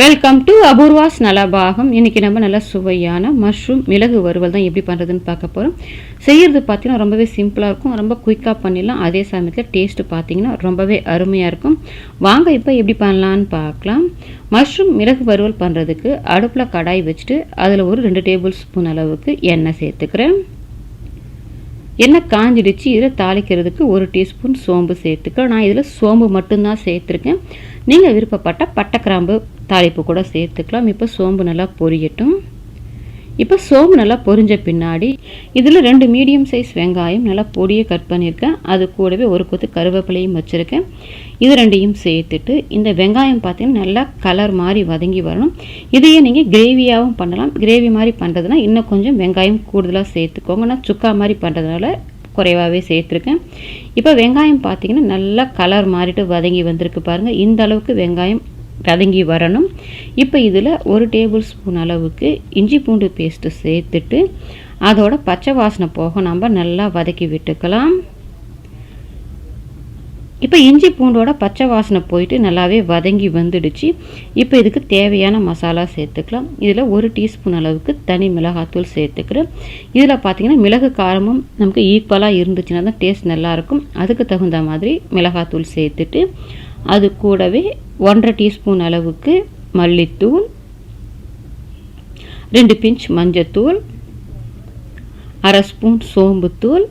Welcome to Apoorva's Nalabagam இன்றைக்கி நம்ம நல்லா சுவையான மஷ்ரூம் மிளகு வறுவல் தான் எப்படி பண்ணுறதுன்னு பார்க்க போகிறோம் செய்கிறது பார்த்திங்கன்னா ரொம்பவே சிம்பிளாக இருக்கும். ரொம்ப குயிக்காக பண்ணிடலாம். அதே சமயத்தில் டேஸ்ட்டு பார்த்தீங்கன்னா ரொம்பவே அருமையாக இருக்கும். வாங்க இப்போ எப்படி பண்ணலான்னு பார்க்கலாம். மஷ்ரூம் மிளகு வறுவல் பண்ணுறதுக்கு அடுப்பில் கடாய் வச்சுட்டு அதில் ஒரு ரெண்டு டேபிள் ஸ்பூன் அளவுக்கு எண்ணெய் சேர்த்துக்கிறேன். எண்ணெய் காஞ்சிடுச்சு இதில் தாளிக்கிறதுக்கு ஒரு டீஸ்பூன் சோம்பு சேர்த்துக்க. நான் இதில் சோம்பு மட்டும்தான் சேர்த்துருக்கேன். நீங்கள் விருப்பப்பட்ட பட்டை கிராம்பு தாளிப்பு கூட சேர்த்துக்கலாம். இப்போ சோம்பு நல்லா பொரியட்டும். இப்போ சோம்பு நல்லா பொரிஞ்ச பின்னாடி இதில் ரெண்டு மீடியம் சைஸ் வெங்காயம் நல்லா பொடியை கட் பண்ணியிருக்கேன். அது கூடவே ஒரு கொத்து கருவேப்பிலையும் வச்சுருக்கேன். இது ரெண்டையும் சேர்த்துட்டு இந்த வெங்காயம் பார்த்தீங்கன்னா நல்லா கலர் மாதிரி வதங்கி வரணும். இதையே நீங்கள் கிரேவியாகவும் பண்ணலாம். கிரேவி மாதிரி பண்ணுறதுனா இன்னும் கொஞ்சம் வெங்காயம் கூடுதலாக சேர்த்துக்கோங்க. நான் சுக்கா மாதிரி பண்ணுறதுனால குறைவாகவே சேர்த்துருக்கேன். இப்போ வெங்காயம் பார்த்தீங்கன்னா நல்லா கலர் மாறிட்டு வதங்கி வந்திருக்கு பாருங்கள் இந்த அளவுக்கு வெங்காயம் வதங்கி வரணும். இப்போ இதில் ஒரு டேபிள் ஸ்பூன் அளவுக்கு இஞ்சி பூண்டு பேஸ்ட்டு சேர்த்துட்டு அதோட பச்சை வாசனை போக நம்ம நல்லா வதக்கி விட்டுக்கலாம். இப்போ இஞ்சி பூண்டோட பச்சை வாசனை போயிட்டு நல்லாவே வதங்கி வந்துடுச்சு. இப்போ இதுக்கு தேவையான மசாலா சேர்த்துக்கலாம். இதில் ஒரு டீஸ்பூன் அளவுக்கு தனி மிளகாத்தூள் சேர்த்துக்கிறேன். இதில் பார்த்தீங்கன்னா மிளகு காரமும் நமக்கு ஈக்குவலாக இருந்துச்சுன்னா தான் டேஸ்ட் நல்லாயிருக்கும் அதுக்கு தகுந்த மாதிரி மிளகாத்தூள் சேர்த்துட்டு அது கூடவே ஒன்றரை டீஸ்பூன் அளவுக்கு மல்லித்தூள் ரெண்டு பிஞ்ச் மஞ்சத்தூள் அரை ஸ்பூன் சோம்புத்தூள்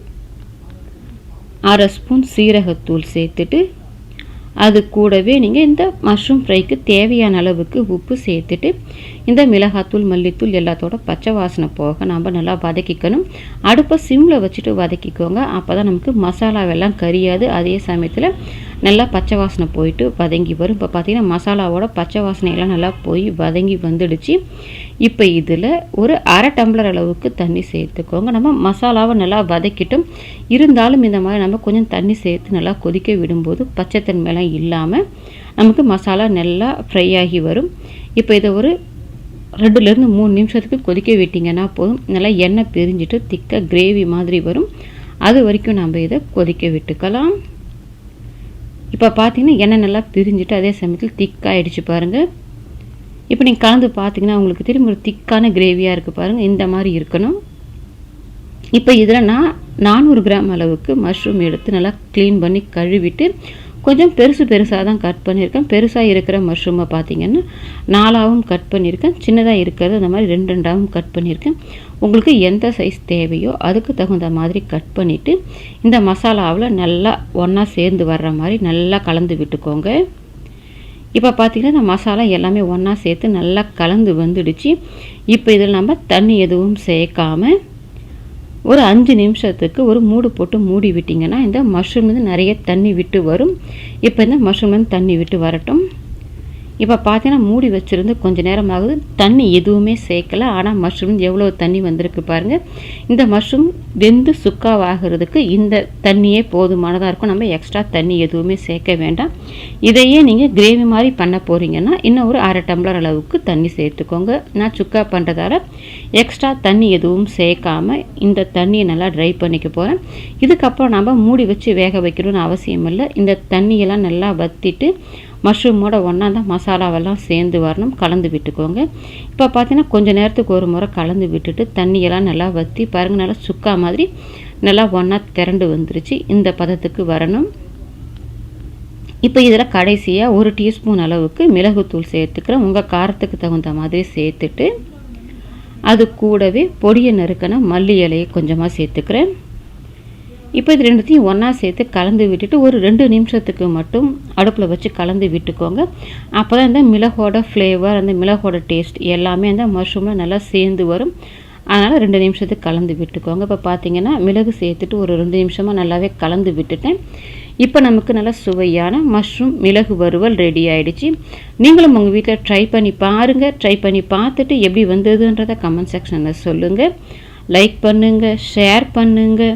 அரை ஸ்பூன் சீரகத்தூள் சேர்த்துட்டு அது கூடவே நீங்கள் இந்த மஷ்ரூம் ஃப்ரைக்கு தேவையான அளவுக்கு உப்பு சேர்த்துட்டு இந்த மிளகாத்தூள் மல்லித்தூள் எல்லாத்தோட பச்சை வாசனை போக நம்ம நல்லா வதக்கிக்கணும். அடுப்பை சிம்மில் வச்சுட்டு வதக்கிக்கோங்க. அப்போ தான் நமக்கு மசாலாவெல்லாம் கரியாது. அதே சமயத்தில் நல்லா பச்சை வாசனை போயிட்டு வதங்கி வரும். இப்போ பார்த்திங்கன்னா மசாலாவோட பச்சை வாசனையெல்லாம் நல்லா போய் வதங்கி வந்துடுச்சு. இப்போ இதில் ஒரு அரை டம்ளர் அளவுக்கு தண்ணி சேர்த்துக்கோங்க. நம்ம மசாலாவை நல்லா வதக்கிட்டும். இருந்தாலும் இந்த மாதிரி நம்ம கொஞ்சம் தண்ணி சேர்த்து நல்லா கொதிக்க விடும்போது பச்சைத்தன்மையெல்லாம் இல்லாமல் நமக்கு மசாலா நல்லா ஃப்ரை ஆகி வரும். இப்போ இதை ஒரு ரெண்டுலேருந்து மூணு நிமிஷத்துக்கு கொதிக்க விட்டிங்கன்னா போதும். நல்லா எண்ணெய் பிரிஞ்சிட்டு திக்காக கிரேவி மாதிரி வரும். அது வரைக்கும் நம்ம இதை கொதிக்க விட்டுக்கலாம். இப்போ பார்த்தீங்கன்னா எண்ணெய் நல்லா பிரிஞ்சுட்டு அதே சமயத்தில் திக்காகிடுச்சு பாருங்கள் இப்போ நீங்கள் கலந்து பார்த்தீங்கன்னா உங்களுக்கு திரும்ப ஒரு திக்கான கிரேவியாக இருக்குது பாருங்கள் இந்த மாதிரி இருக்கணும். இப்போ இதில் நான் நானூறு கிராம் அளவுக்கு மஷ்ரூம் எடுத்து நல்லா க்ளீன் பண்ணி கழுவிட்டு கொஞ்சம் பெருசு பெருசாக தான் கட் பண்ணியிருக்கேன். பெருசாக இருக்கிற மஷ்ரூமை பார்த்தீங்கன்னா நாலாவும் கட் பண்ணியிருக்கேன். சின்னதாக இருக்கிறது அந்த மாதிரி ரெண்டு ரெண்டாவும் கட் பண்ணியிருக்கேன். உங்களுக்கு எந்த சைஸ் தேவையோ அதுக்கு தகுந்த மாதிரி கட் பண்ணிவிட்டு இந்த மசாலாவில் நல்லா ஒன்றா சேர்ந்து வர்ற மாதிரி நல்லா கலந்து விட்டுக்கோங்க. இப்போ பார்த்திங்கன்னா இந்த மசாலா எல்லாமே ஒன்றா சேர்த்து நல்லா கலந்து வந்துடுச்சு. இப்போ இதில் நம்ம தண்ணி எதுவும் சேர்க்காமல் ஒரு அஞ்சு நிமிஷத்துக்கு ஒரு மூடு போட்டு மூடி விட்டிங்கன்னா இந்த மஷ்ரூம் வந்து நிறைய தண்ணி விட்டு வரும். இப்போ இந்த மஷ்ரூம் வந்து தண்ணி விட்டு வரட்டும். இப்போ பார்த்தீங்கன்னா மூடி வச்சுருந்து கொஞ்சம் நேரம் ஆகுது தண்ணி எதுவுமே சேர்க்கலை. ஆனால் மஷ்ரூம் எவ்வளோ தண்ணி வந்திருக்கு பாருங்கள் இந்த மஷ்ரூம் வெந்து சுக்காவாகிறதுக்கு இந்த தண்ணியே போதுமானதாக இருக்கும். நம்ம எக்ஸ்ட்ரா தண்ணி எதுவுமே சேர்க்க வேண்டாம். இதையே நீங்கள் கிரேவி மாதிரி பண்ண போகிறீங்கன்னா இன்னும் ஒரு அரை டம்ளர் அளவுக்கு தண்ணி சேர்த்துக்கோங்க. நான் சுக்கா பண்ணுறதால எக்ஸ்ட்ரா தண்ணி எதுவும் சேர்க்காமல் இந்த தண்ணியை நல்லா ட்ரை பண்ணிக்க போகிறேன் இதுக்கப்புறம் நம்ம மூடி வச்சு வேக வைக்கணும்னு அவசியம் இல்லை இந்த தண்ணியெல்லாம் நல்லா வற்றிட்டு மஷ்ரூமோட ஒன்றா தான் மசாலாவெல்லாம் சேர்ந்து வரணும். கலந்து விட்டுக்கோங்க. இப்போ பார்த்தீங்கன்னா கொஞ்சம் நேரத்துக்கு ஒரு முறை கலந்து விட்டுட்டு தண்ணியெல்லாம் நல்லா வற்றி பாருங்கள் நல்லா சுக்கா மாதிரி நல்லா ஒன்றா திரண்டு வந்துருச்சு. இந்த பதத்துக்கு வரணும். இப்போ இதில் கடைசியாக ஒரு டீஸ்பூன் அளவுக்கு மிளகுத்தூள் சேர்த்துக்கிறேன். உங்கள் காரத்துக்கு தகுந்த மாதிரி சேர்த்துட்டு அது கூடவே பொடியை நறுக்கின மல்லி இலையை கொஞ்சமாக சேர்த்துக்கிறேன். இப்போ இது ரெண்டுத்தையும் ஒன்றா சேர்த்து கலந்து விட்டுட்டு ஒரு ரெண்டு நிமிஷத்துக்கு மட்டும் அடுப்பில் வச்சு கலந்து விட்டுக்கோங்க. அப்போ தான் இந்த மிளகோட ஃப்ளேவர் அந்த மிளகோட டேஸ்ட் எல்லாமே அந்த மஷ்ரூமில் நல்லா சேர்ந்து வரும். அதனால் ரெண்டு நிமிஷத்துக்கு கலந்து விட்டுக்கோங்க. இப்போ பார்த்தீங்கன்னா மிளகு சேர்த்துட்டு ஒரு ரெண்டு நிமிஷமாக நல்லாவே கலந்து விட்டுட்டேன். இப்போ நமக்கு நல்லா சுவையான மஷ்ரூம் மிளகு வறுவல் ரெடி ஆகிடுச்சு நீங்களும் உங்கள் வீட்டில் ட்ரை பண்ணி பாருங்கள் ட்ரை பண்ணி பார்த்துட்டு எப்படி வந்ததுன்றதை கமெண்ட் செக்ஷனில் சொல்லுங்கள் லைக் பண்ணுங்கள் ஷேர் பண்ணுங்கள்